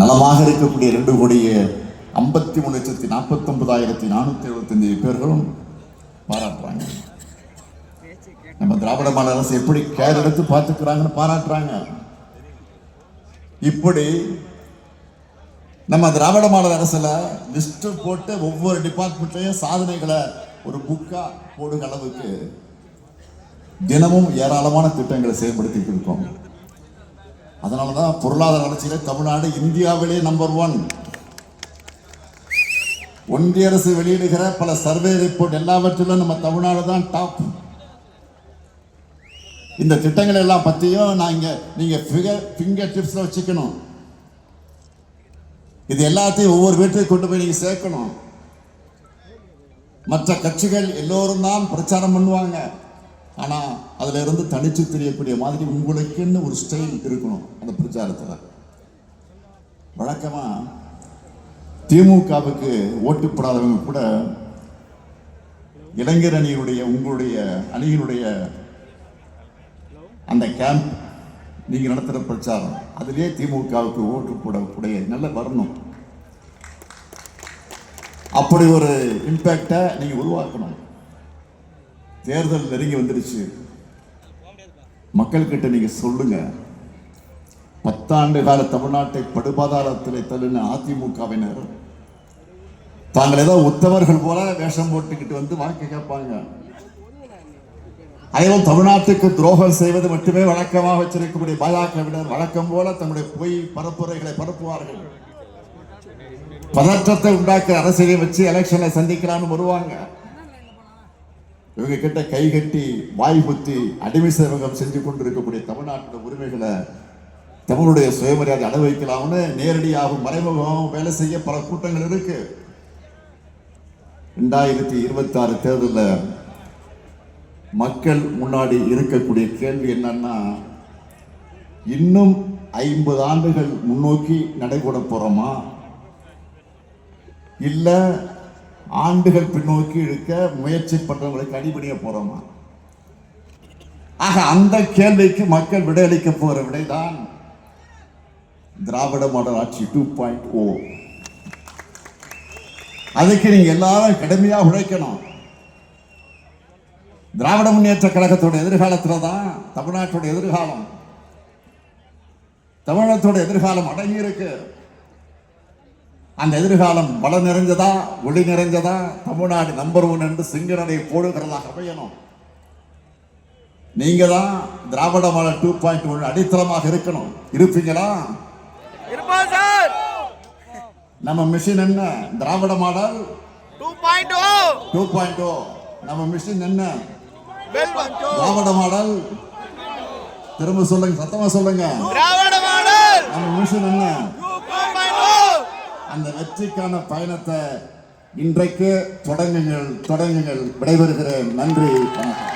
நலமாக இருக்கக்கூடிய ரெண்டு கோடிய ஐம்பத்தி மூணு லட்சத்தி நாற்பத்தி ஒன்பதாயிரத்தி நானூத்தி எழுபத்தஞ்சு பேர்களும் பாராட்டுறாங்க. நம்ம திராவிட மாநில அரசு எப்படி கேர் எடுத்து பார்த்துக்கிறாங்கன்னு பாராட்டுறாங்க. இப்படி நம்ம திராவிட மாநில அரசுல லிஸ்ட் போட்டு ஒவ்வொரு டிபார்ட்மெண்ட்லயும் சாதனைகளை ஒரு புக்கா போடுகிற அளவுக்கு தினமும் ஏராளமான திட்டங்களை செயல்படுத்திட்டு இருக்கோம். அதனாலதான் பொருளாதார வளர்ச்சியில் தமிழ்நாடு இந்தியாவிலே நம்பர் ஒன் ஒன்றிய அரசு வெளியிடுகிற பல சர்வே ரிப்போர்ட் எல்லாவற்றிலும் நம்ம தமிழ்நாடு தான் டாப் இந்த திட்டங்கள் எல்லாம் பற்றியும் நாங்கள் நீங்கள் நீங்க ஃபிங்கர் டிப்ஸில் வச்சுக்கணும். இது எல்லாத்தையும் ஒவ்வொரு வீட்டுக்கு கொண்டு போய் நீங்க சேர்க்கணும். மற்ற கட்சிகள் எல்லோரும் தான் பிரச்சாரம் பண்ணுவாங்க. ஆனால் அதுல இருந்து தனிச்சு தெரியக்கூடிய மாதிரி உங்களுக்குன்னு ஒரு ஸ்டைல் இருக்கணும் அந்த பிரச்சாரத்தில். வழக்கமா திமுகவுக்கு ஓட்டு போடாதவங்க கூட இளைஞர் அணியுடைய உங்களுடைய அணியினுடைய அந்த கேம்ப் நீங்க நடத்துகிற பிரச்சாரம் அதிலே திமுகவுக்கு ஓட்டு போடக்கூடிய நல்ல வரணும். அப்படி ஒரு இம்பேக்டை நீங்க உருவாக்கணும். தேர்தல் நெருங்கி வந்துருச்சு. மக்கள்கிட்ட நீங்க சொல்லுங்க. பத்தாண்டு கால தமிழ்நாட்டை படுபாதாரத்தில் தள்ளின அதிமுகவினர் தாங்கள் ஏதோ உத்தவர்கள் போல வேஷம் போட்டுக்கிட்டு வந்து வாக்கு கேட்பாங்க. அதிலும் தமிழ்நாட்டுக்கு துரோகம் செய்வது மட்டுமே வழக்கமாக வச்சிருக்கக்கூடிய பாஜகவினர் வழக்கம் போல தன்னுடைய பொய் பரப்புரைகளை பரப்புவார்கள். பதற்றத்தை உண்டாக்குற அரசியலை வச்சு எலெக்ஷனை சந்திக்கலாம்னு வருவாங்க. இவங்க கிட்ட கை கட்டி வாய் புத்தி அடிமை சேவகம் செஞ்சு கொண்டு இருக்கக்கூடிய தமிழ்நாட்டின் உரிமைகளை தமிழுடைய சுயமரியாதை அனுபவிக்கலாம்னு நேரடியாகவும் மறைமுகமாகவும் வேலை செய்ய பல கூட்டங்கள் இருக்கு. ரெண்டாயிரத்தி இருபத்தி ஆறு தேர்தலில் மக்கள் முன்னாடி இருக்கக்கூடிய கேள்வி என்னன்னா இன்னும் ஐம்பது ஆண்டுகள் முன்னோக்கி நடைபெற போகிறோமா இல்லை ஆண்டுகள் பின்னோக்கி இழுக்க முயற்சி பண்றவங்களுக்கு அடிபணிய போறோமா? ஆக அந்த கேள்விக்கு மக்கள் விடையளிக்க போற விடைதான் திராவிட மாடல் ஆட்சி டூ பாயிண்ட் ஓ அதுக்கு நீங்க எல்லாரும் கடுமையா உழைக்கணும். திராவிட முன்னேற்ற கழகத்தோட எதிர்காலத்துல தான் தமிழ்நாட்டோட எதிர்காலம். தமிழகத்தோட எதிர்காலம் அடங்கி இருக்கு அந்த எதிர்காலம் வள நிறைஞ்சதா ஒளி நிறைஞ்சதா? தமிழ்நாடு நம்பர் ஒன் என்று சிங்கநடை போடுகிறதாக அமையணும். நீங்க தான் Dravida model two point one அடித்தளமாக இருக்கணும். இருப்பீங்களா? நம்ம மிஷின் என்ன? Dravida model two point two point நம்ம மிஷின் என்ன? பெல் திராவிட மாடல். திரும்ப சொல்லுங்க சத்தமா சொல்லுங்க. நம்ம மிஷன் என்ன? அந்த வெற்றிக்கான பயணத்தை இன்றைக்கு தொடங்குங்கள் தொடங்குங்கள். விடைபெறுகிறேன். நன்றி வணக்கம்.